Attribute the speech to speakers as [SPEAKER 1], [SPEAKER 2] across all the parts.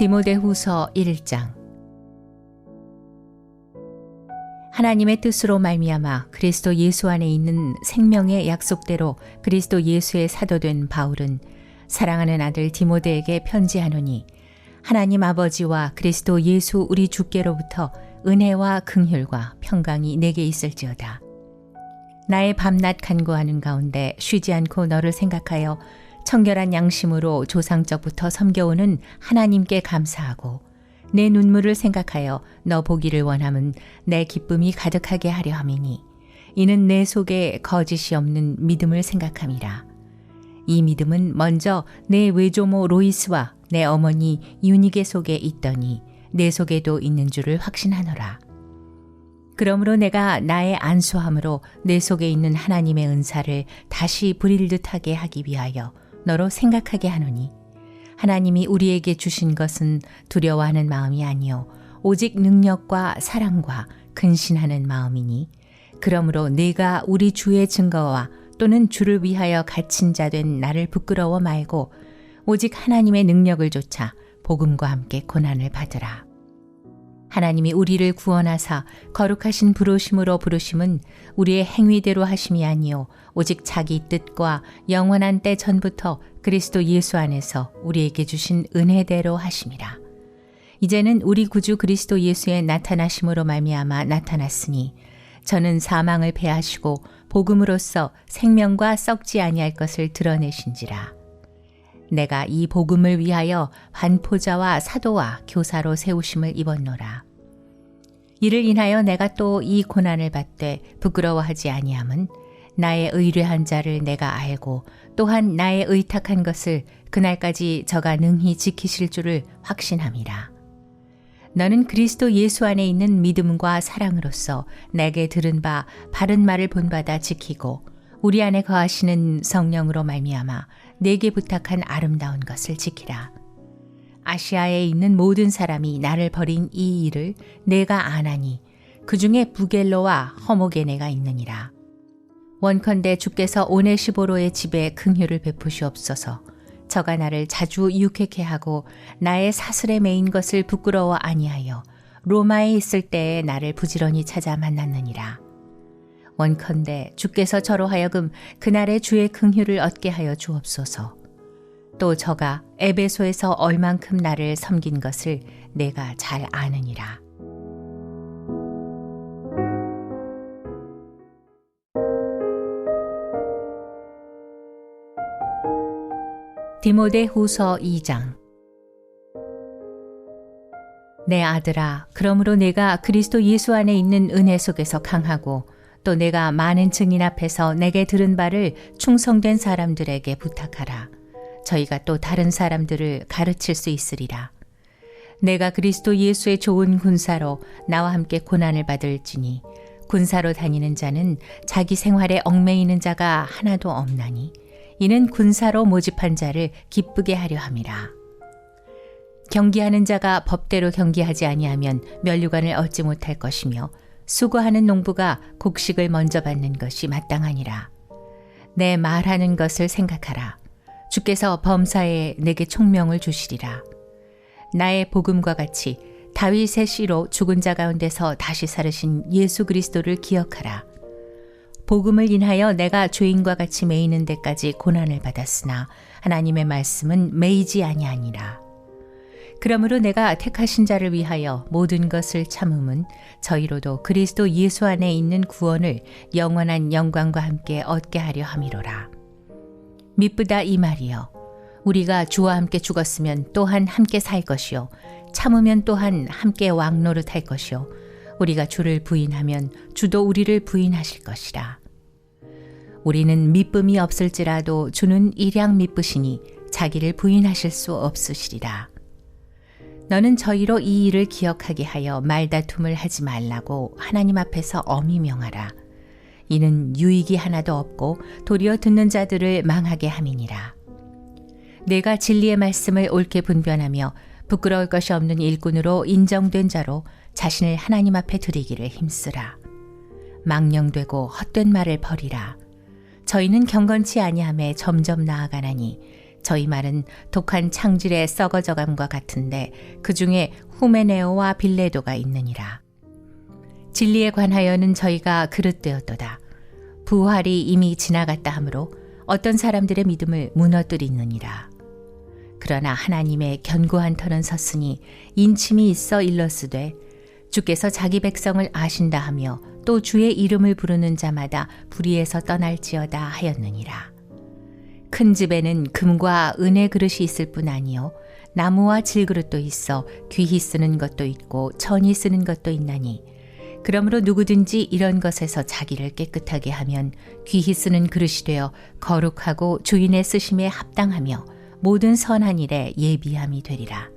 [SPEAKER 1] 디모데후서 1장 하나님의 뜻으로 말미암아 그리스도 예수 안에 있는 생명의 약속대로 그리스도 예수의 사도된 바울은 사랑하는 아들 디모데에게 편지하노니 하나님 아버지와 그리스도 예수 우리 주께로부터 은혜와 긍휼과 평강이 내게 있을지어다. 나의 밤낮 간구하는 가운데 쉬지 않고 너를 생각하여 청결한 양심으로 조상적부터 섬겨오는 하나님께 감사하고 내 눈물을 생각하여 너 보기를 원함은 내 기쁨이 가득하게 하려 함이니 이는 내 속에 거짓이 없는 믿음을 생각함이라. 이 믿음은 먼저 내 외조모 로이스와 내 어머니 유니게 속에 있더니 내 속에도 있는 줄을 확신하노라. 그러므로 내가 나의 안수함으로 내 속에 있는 하나님의 은사를 다시 부릴 듯하게 하기 위하여 너로 생각하게 하노니 하나님이 우리에게 주신 것은 두려워하는 마음이 아니요 오직 능력과 사랑과 근신하는 마음이니 그러므로 내가 우리 주의 증거와 또는 주를 위하여 갇힌 자 된 나를 부끄러워 말고 오직 하나님의 능력을 조차 복음과 함께 고난을 받으라. 하나님이 우리를 구원하사 거룩하신 부르심으로 부르심은 우리의 행위대로 하심이 아니요 오직 자기 뜻과 영원한 때 전부터 그리스도 예수 안에서 우리에게 주신 은혜대로 하심이라. 이제는 우리 구주 그리스도 예수의 나타나심으로 말미암아 나타났으니 저는 사망을 패하시고 복음으로써 생명과 썩지 아니할 것을 드러내신지라. 내가 이 복음을 위하여 반포자와 사도와 교사로 세우심을 입었노라. 이를 인하여 내가 또 이 고난을 받되 부끄러워하지 아니함은 나의 의뢰한 자를 내가 알고 또한 나의 의탁한 것을 그날까지 저가 능히 지키실 줄을 확신함이라. 너는 그리스도 예수 안에 있는 믿음과 사랑으로서 내게 들은 바 바른 말을 본받아 지키고 우리 안에 거하시는 성령으로 말미암아 내게 부탁한 아름다운 것을 지키라. 아시아에 있는 모든 사람이 나를 버린 이 일을 내가 아나니 그 중에 부겔로와 허모게네가 있느니라. 원컨대 주께서 오네시보로의 집에 긍휼을 베푸시옵소서. 저가 나를 자주 유쾌케 하고 나의 사슬에 매인 것을 부끄러워 아니하여 로마에 있을 때에 나를 부지런히 찾아 만났느니라. 원컨대 주께서 저로 하여금 그날의 주의 긍휼을 얻게 하여 주옵소서. 또 저가 에베소에서 얼만큼 나를 섬긴 것을 내가 잘 아느니라. 디모데 후서 2장 내 아들아, 그러므로 내가 그리스도 예수 안에 있는 은혜 속에서 강하고 또 내가 많은 증인 앞에서 내게 들은 바를 충성된 사람들에게 부탁하라. 저희가 또 다른 사람들을 가르칠 수 있으리라. 내가 그리스도 예수의 좋은 군사로 나와 함께 고난을 받을지니 군사로 다니는 자는 자기 생활에 얽매이는 자가 하나도 없나니 이는 군사로 모집한 자를 기쁘게 하려 함이라. 경기하는 자가 법대로 경기하지 아니하면 면류관을 얻지 못할 것이며 수고하는 농부가 곡식을 먼저 받는 것이 마땅하니라. 내 말하는 것을 생각하라. 주께서 범사에 내게 총명을 주시리라. 나의 복음과 같이 다윗의 씨로 죽은 자 가운데서 다시 살으신 예수 그리스도를 기억하라. 복음을 인하여 내가 죄인과 같이 매이는 데까지 고난을 받았으나 하나님의 말씀은 매이지 아니하니라. 그러므로 내가 택하신 자를 위하여 모든 것을 참음은 저희로도 그리스도 예수 안에 있는 구원을 영원한 영광과 함께 얻게 하려 함이로라. 미쁘다 이 말이여. 우리가 주와 함께 죽었으면 또한 함께 살 것이요. 참으면 또한 함께 왕노릇 할 것이요. 우리가 주를 부인하면 주도 우리를 부인하실 것이라. 우리는 미쁨이 없을지라도 주는 일양 미쁘시니 자기를 부인하실 수 없으시리라. 너는 저희로 이 일을 기억하게 하여 말다툼을 하지 말라고 하나님 앞에서 엄히 명하라. 이는 유익이 하나도 없고 도리어 듣는 자들을 망하게 함이니라. 내가 진리의 말씀을 옳게 분변하며 부끄러울 것이 없는 일꾼으로 인정된 자로 자신을 하나님 앞에 드리기를 힘쓰라. 망령되고 헛된 말을 버리라. 저희는 경건치 아니함에 점점 나아가나니 저희 말은 독한 창질의 썩어져감과 같은데 그 중에 후메네오와 빌레도가 있느니라. 진리에 관하여는 저희가 그릇되었도다. 부활이 이미 지나갔다 하므로 어떤 사람들의 믿음을 무너뜨리느니라. 그러나 하나님의 견고한 터는 섰으니 인침이 있어 일러스되 주께서 자기 백성을 아신다 하며 또 주의 이름을 부르는 자마다 불의에서 떠날지어다 하였느니라. 큰 집에는 금과 은의 그릇이 있을 뿐 아니요 나무와 질그릇도 있어 귀히 쓰는 것도 있고 천히 쓰는 것도 있나니 그러므로 누구든지 이런 것에서 자기를 깨끗하게 하면 귀히 쓰는 그릇이 되어 거룩하고 주인의 쓰심에 합당하며 모든 선한 일에 예비함이 되리라.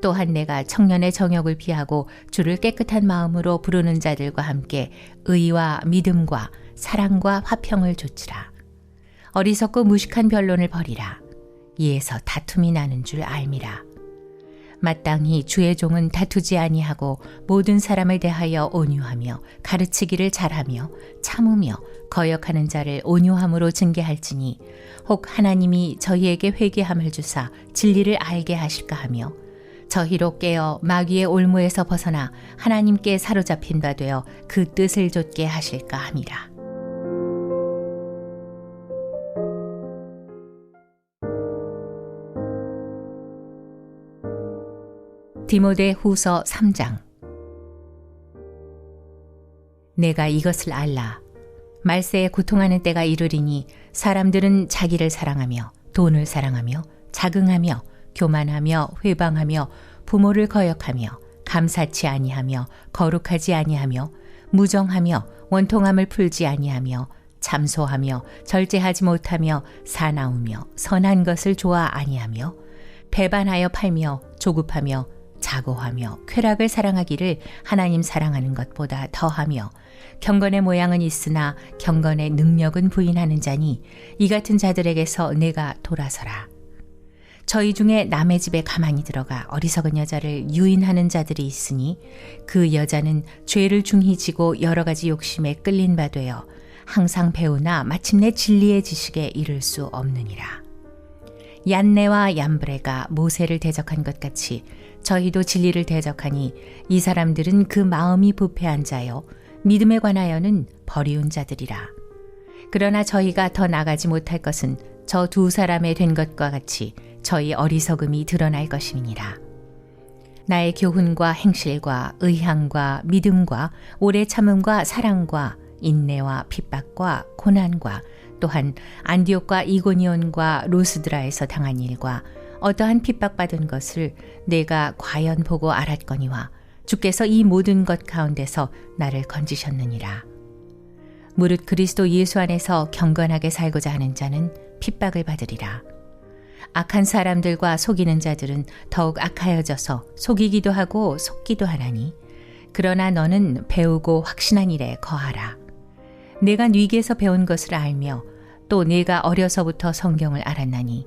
[SPEAKER 1] 또한 내가 청년의 정욕을 피하고 주를 깨끗한 마음으로 부르는 자들과 함께 의와 믿음과 사랑과 화평을 조치라. 어리석고 무식한 변론을 버리라. 이에서 다툼이 나는 줄 알미라. 마땅히 주의 종은 다투지 아니하고 모든 사람을 대하여 온유하며 가르치기를 잘하며 참으며 거역하는 자를 온유함으로 징계할지니 혹 하나님이 저희에게 회개함을 주사 진리를 알게 하실까 하며 저희로 깨어 마귀의 올무에서 벗어나 하나님께 사로잡힌 바 되어 그 뜻을 좇게 하실까 함이라. 디모데 후서 3장 내가 이것을 알라. 말세에 고통하는 때가 이르리니 사람들은 자기를 사랑하며 돈을 사랑하며 자긍하며 교만하며 회방하며 부모를 거역하며 감사치 아니하며 거룩하지 아니하며 무정하며 원통함을 풀지 아니하며 참소하며 절제하지 못하며 사나우며 선한 것을 좋아 아니하며 배반하여 팔며 조급하며 자고하며 쾌락을 사랑하기를 하나님 사랑하는 것보다 더하며 경건의 모양은 있으나 경건의 능력은 부인하는 자니 이 같은 자들에게서 내가 돌아서라. 저희 중에 남의 집에 가만히 들어가 어리석은 여자를 유인하는 자들이 있으니 그 여자는 죄를 중히 지고 여러 가지 욕심에 끌린 바 되어 항상 배우나 마침내 진리의 지식에 이를 수 없느니라. 얀네와 얀브레가 모세를 대적한 것 같이 저희도 진리를 대적하니 이 사람들은 그 마음이 부패한 자요 믿음에 관하여는 버리운 자들이라. 그러나 저희가 더 나가지 못할 것은 저 두 사람의 된 것과 같이 저희 어리석음이 드러날 것임이니라. 나의 교훈과 행실과 의향과 믿음과 오래 참음과 사랑과 인내와 핍박과 고난과 또한 안디옥과 이고니온과 로스드라에서 당한 일과 어떠한 핍박받은 것을 내가 과연 보고 알았거니와 주께서 이 모든 것 가운데서 나를 건지셨느니라. 무릇 그리스도 예수 안에서 경건하게 살고자 하는 자는 핍박을 받으리라. 악한 사람들과 속이는 자들은 더욱 악하여져서 속이기도 하고 속기도 하나니 그러나 너는 배우고 확신한 일에 거하라. 내가 뉘게서 배운 것을 알며 또 내가 어려서부터 성경을 알았나니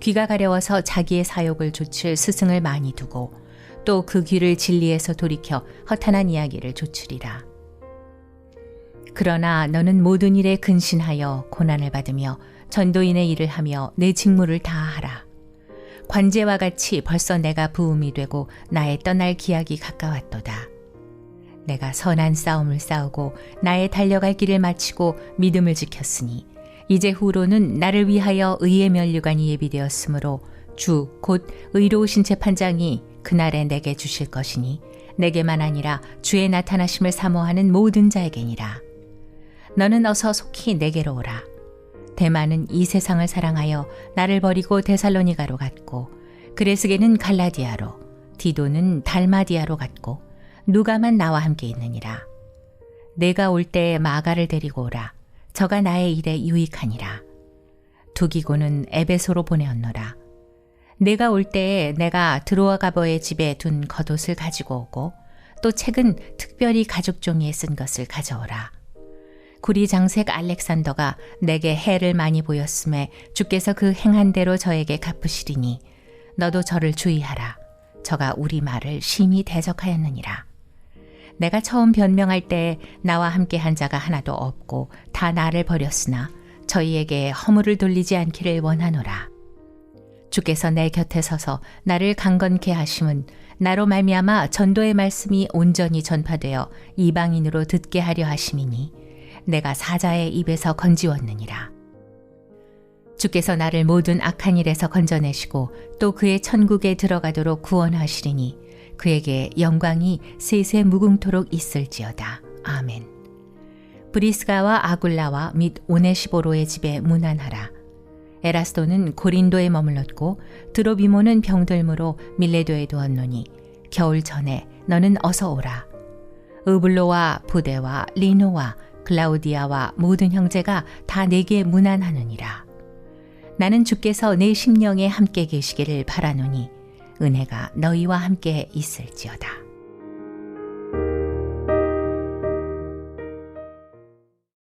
[SPEAKER 1] 귀가 가려워서 자기의 사욕을 조칠 스승을 많이 두고 또 그 귀를 진리에서 돌이켜 허탄한 이야기를 조치리라. 그러나 너는 모든 일에 근신하여 고난을 받으며 전도인의 일을 하며 내 직무를 다하라. 관제와 같이 벌써 내가 부음이 되고 나의 떠날 기약이 가까웠도다. 내가 선한 싸움을 싸우고 나의 달려갈 길을 마치고 믿음을 지켰으니 이제 후로는 나를 위하여 의의 면류관이 예비되었으므로 주 곧 의로우신 재판장이 그날에 내게 주실 것이니 내게만 아니라 주의 나타나심을 사모하는 모든 자에게니라. 너는 어서 속히 내게로 오라. 대만은 이 세상을 사랑하여 나를 버리고 데살로니가로 갔고 그레스게는 갈라디아로 디도는 달마디아로 갔고 누가만 나와 함께 있느니라. 내가 올 때에 마가를 데리고 오라. 저가 나의 일에 유익하니라. 두기고는 에베소로 보내었노라. 내가 올 때에 내가 드로아 가버의 집에 둔 겉옷을 가지고 오고 또 책은 특별히 가죽 종이에 쓴 것을 가져오라. 구리 장색 알렉산더가 내게 해를 많이 보였음에 주께서 그 행한 대로 저에게 갚으시리니 너도 저를 주의하라. 저가 우리 말을 심히 대적하였느니라. 내가 처음 변명할 때 나와 함께 한 자가 하나도 없고 다 나를 버렸으나 저희에게 허물을 돌리지 않기를 원하노라. 주께서 내 곁에 서서 나를 강건케 하심은 나로 말미암아 전도의 말씀이 온전히 전파되어 이방인으로 듣게 하려 하심이니 내가 사자의 입에서 건지웠느니라. 주께서 나를 모든 악한 일에서 건져내시고 또 그의 천국에 들어가도록 구원하시리니 그에게 영광이 세세 무궁토록 있을지어다. 아멘. 브리스가와 아굴라와 및 오네시보로의 집에 문안하라. 에라스도는 고린도에 머물렀고 드로비모는 병들므로 밀레도에 두었노니 겨울 전에 너는 어서 오라. 으블로와 부대와 리노와 클라우디아와 모든 형제가 다 내게 문안하느니라. 나는 주께서 내 심령에 함께 계시기를 바라노니 은혜가 너희와 함께 있을지어다.